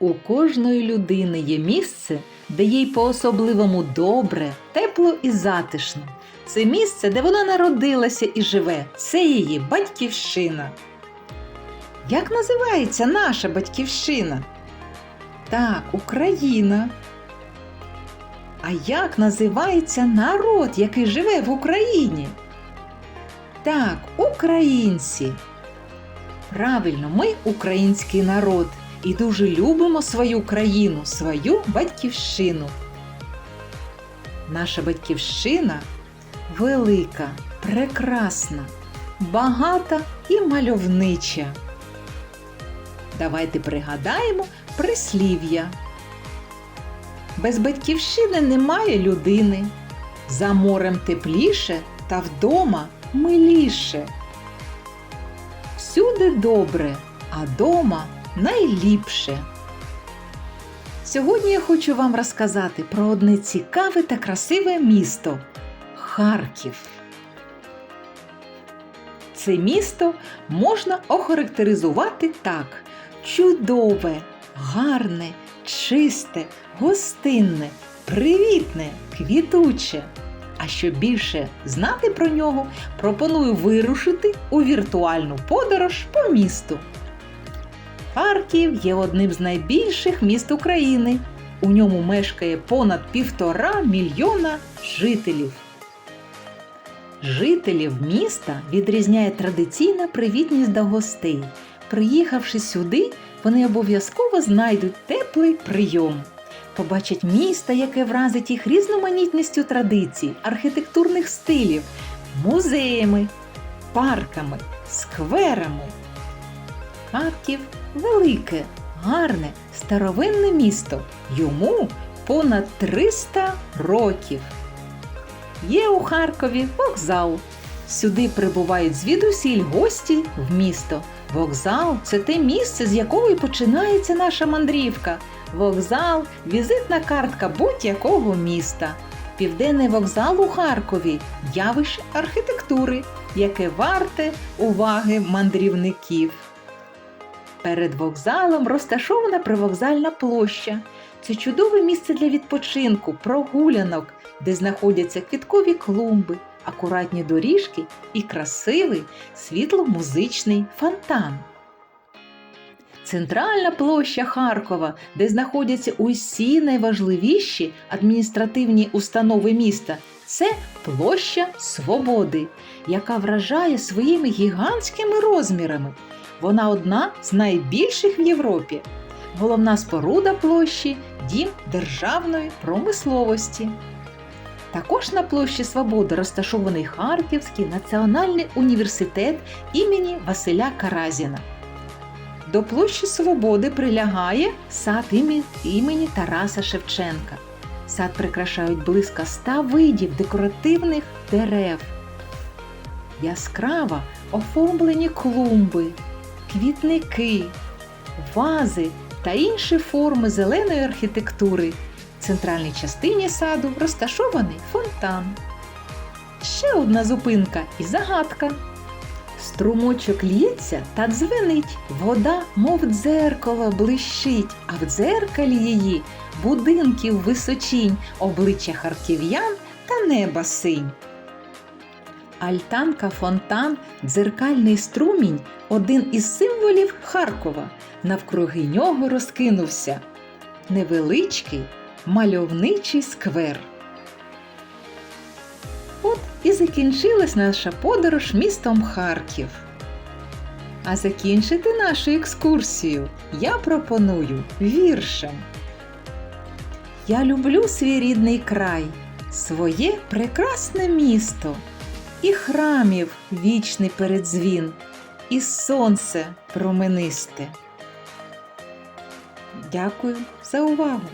У кожної людини є місце, де їй по-особливому добре, тепло і затишно. Це місце, де вона народилася і живе. Це її батьківщина. Як називається наша батьківщина? Так, Україна. А як називається народ, який живе в Україні? Так, українці. Правильно, ми український народ і дуже любимо свою країну, свою батьківщину. Наша батьківщина велика, прекрасна, багата і мальовнича. Давайте пригадаємо прислів'я. Без батьківщини немає людини. За морем тепліше та вдома миліше. Всюди добре, а дома найліпше. Сьогодні я хочу вам розказати про одне цікаве та красиве місто Харків. Це місто можна охарактеризувати так: чудове, гарне, чисте, гостинне, привітне, квітуче. А щоб більше знати про нього, пропоную вирушити у віртуальну подорож по місту. Харків є одним з найбільших міст України. У ньому мешкає понад півтора мільйона жителів. Жителів міста відрізняє традиційна привітність до гостей. Приїхавши сюди, вони обов'язково знайдуть теплий прийом. Побачать місто, яке вразить їх різноманітністю традицій, архітектурних стилів, музеями, парками, скверами. Харків велике, гарне, старовинне місто. Йому понад 300 років. Є у Харкові вокзал. Сюди прибувають звідусіль гості в місто. Вокзал це те місце, з якого і починається наша мандрівка. Вокзал візитна картка будь-якого міста. Південний вокзал у Харкові явище архітектури, яке варте уваги мандрівників. Перед вокзалом розташована привокзальна площа. Це чудове місце для відпочинку, прогулянок, де знаходяться квіткові клумби, акуратні доріжки і красивий світло-музичний фонтан. Центральна площа Харкова, де знаходяться усі найважливіші адміністративні установи міста, це площа Свободи, яка вражає своїми гігантськими розмірами. Вона одна з найбільших в Європі. Головна споруда площі дім державної промисловості. Також на площі Свободи розташований Харківський національний університет імені Василя Каразіна. До площі Свободи прилягає сад імені Тараса Шевченка. Сад прикрашають близько ста видів декоративних дерев. Яскраво оформлені клумби, квітники, вази та інші форми зеленої архітектури. В центральній частині саду розташований фонтан. Ще одна зупинка і загадка. Струмочок лється та дзвенить, вода, мов дзеркало, блищить, а в дзеркалі її будинків височінь, обличчя харків'ян та неба синь. Альтанка фонтан, дзеркальний струмінь один із символів Харкова. Навкруги нього розкинувся невеличкий мальовничий сквер. От і закінчилась наша подорож містом Харків. А закінчити нашу екскурсію я пропоную віршем. Я люблю свій рідний край, своє прекрасне місто, і храмів вічний передзвін, і сонце променисте. Дякую за увагу!